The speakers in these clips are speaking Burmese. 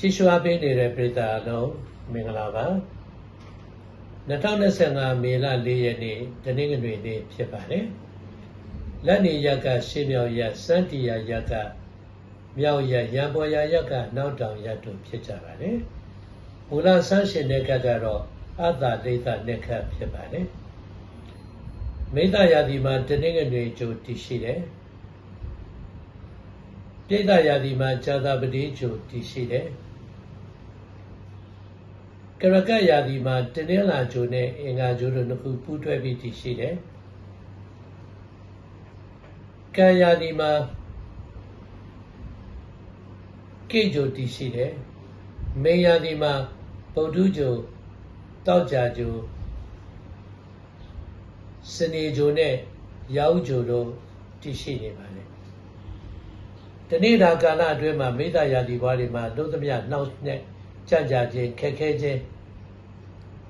ချီးရွှာပေးနေတဲ့ပြည်သားအလုံးမင်္ဂလာပါ2025မေလ4ရက်နေ့တနင်္ဂနွေနေ့ဖြစ်ပါတယ်လက်နေရက်ကရှေးမြောက်ရက်စန်းတီယာရက်ကမြောက်ရက်ရံပေါ်ရရက်ကနောက်တောင်ရက်တို့ဖြစ်ကြပါတယ်မူလဆန်းရှင်တဲ့ကကတော့အတ္တဒိဋ္ဌနဲ့ခတ်ဖြစ်ပါတယ်မိတ္တရာဒီမှာတနင်္ဂနွေကျိုးတည်ရှိတယ် ပြိတ္တရာဒီမှာဇာတာပတိကျိုးတည်ရှိတယ်ကရကရာဒီမှာတနင်္လာကျိုးနဲ့အင်္ဂါကျိုးတို့နှစ်ခုပူးတွဲပြီးတည်ရှိတယ်ကံရာဒီမှာကိကျိုးတည်ရှိတယ်မေရာဒီမှာဗုဒ္ဓကျိုးတောက်ကြကျိုးစနေကျိုးနဲ့ရောက်ကျိုးတို့တည်ရှိနေပါလေ တနေ့တာကာလအတွင်းမှာမိတ္တရာဒီဘွားတွေမှာလုံးသမျှနှောက်နဲ့ကြကြခြင်းခက်ခဲခြင်း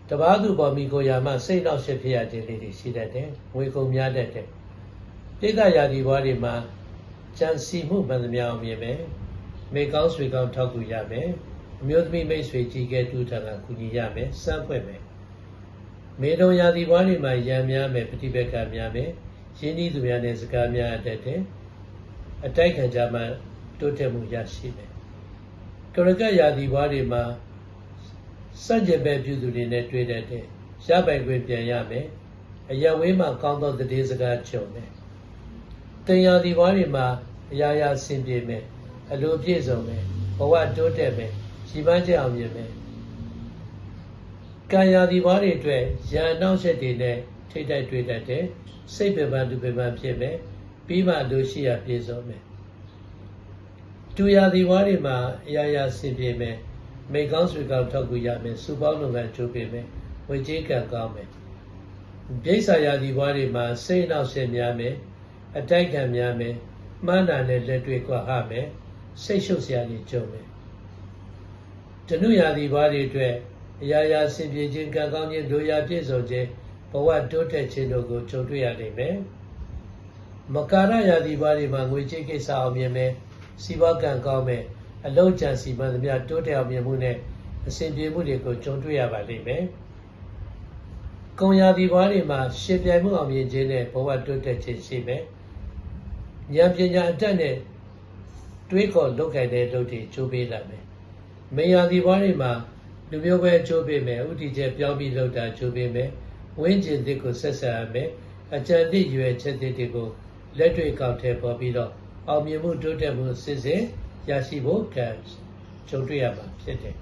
တပားသူပေါ်မိကိုရာမှစိတ်နောက်ရှက်ဖြစ်ရခြင်းလေးတွေရှိတတ်တယ်။ငွေကုန်များတတ်တယ်။တိတ္တရာဒီဘွားတွေမှာကြံစီမှုမှန်သမျှအောင်မြင်မယ်။မိကောင်းဆွေကောင်းထောက်ကူရမယ်။အမျိုးသမီးမိတ်ဆွေကြီးကဲတူထံကကူညီရမယ်။စမ်းဖွက်မယ်။မေတော်ရာဒီဘွားတွေမှာရံများမယ်ပฏิပက္ခများမယ်။ရင်းနှီးသူများနဲ့စကားများတတ်တယ်။ အတိုက်ခံကြမှာတိုးတက်မှုရရှိတယ်။ကရကရာဒီဘွားတွေမှာစัจจပဲပြုသူတွေနဲ့တွေ့တတ်တယ်။ရပိုင်ခွင့်ပြန်ရမယ်။အယဝေးမှာကောင်းသောတည်စကားကြုံတယ်။တင်ယာဒီဘွားတွေမှာအရာရာဆင်ပြေမယ်။အလိုပြည့်စုံမယ်။ဘဝတိုးတက်မယ်။ရှိပန်းကြအောင်မြင်မယ်။ကံယာဒီဘွားတွေအတွက်ရန်နှောက်ရက်တွေနဲ့ထိတ်တိုက်တွေ့တတ်တယ်။စိတ်ပင်ပန်းသူပင်ပန်းဖြစ်မယ်။ ပြီးမှလိုရှိရပြည့်စုံမယ်။တူယာဒီဘွားတွေမှာအရာရာဆင်ပြေမယ်။မိကောင်းဆွေကောင်းထောက်ကူရမယ်စုပေါင်းလုပ်ငန်းကြိုးပေးမယ်ဝေကြီးကံကောင်းမယ်ပြိဿရာဒီဘွားတွေမှာစိတ်နောက်ဆက်များမယ်အတိုက်ခံများမယ်မှန်းတာနဲ့လက်တွေ့ကွာဟမယ်စိတ်ရှုပ်စရာတွေကြုံမယ်တနုရာဒီဘွားတွေအတွက်အရာရာဆင်ပြေခြင်းကံကောင်းခြင်းဒုရာပြည့်စုံခြင်းဘဝတိုးတက်ခြင်းတို့ကိုကြုံတွေ့ရနိုင်မယ် မကာရရာဒီဘွားတွေမှာငွေကြေးကိစ္စအောင်မြင်မယ်စီးပွားကံကောင်းမယ်အလုံးကြံစီမှန်သမျှတိုးတက်အောင်မြင်မှုနဲ့အစဉ်ပြေမှုတွေကိုကြုံတွေ့ရပါလိမ့်မယ်။ကုံရာဒီဘွားတွေမှာရှင်ပြိုင်မှုအောင်မြင်ခြင်းနဲ့ဘဝတိုးတက်ခြင်းရှိမယ်။ဉာဏ်ပညာအတတ်နဲ့တွေးခေါ်လုပ်ကိုင်တဲ့လုပ်တွေကျိုးပေးလာမယ်။မေယာဒီဘွားတွေမှာလူမျိုးပဲကျိုးပေးမယ်ဥတီချက်ပြောင်းပြီးလုပ်တာကျိုးပေးမယ်။ဝင်းကျင်တစ်ကိုဆက်ဆက်ရမယ်။အကြံတစ်ရွယ်ချက်တွေကို လက်တွေ့ကောက်ထဲပေါ်ပြီးတော့အောင်မြင်မှုတိုးတက်မှုစစ်စစ်ရရှိဖို့ကံကြုံတွေ့ရမှာဖြစ်တယ်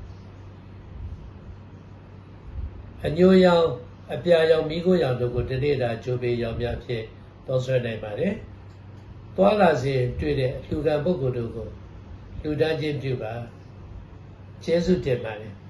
အညိုရောင်အပြာရောင်မိခိုးရောင်တို့ကိုတနေ့တာကြိုးပေးရောင်များဖြစ်တောဆွဲနိုင်ပါတယ်။သွားလာစဉ်တွေ့တဲ့လူကံပုဂ္ဂိုလ်တို့ကိုလူတန်းချင်းပြုပါကျေးဇူးတင်ပါတယ်။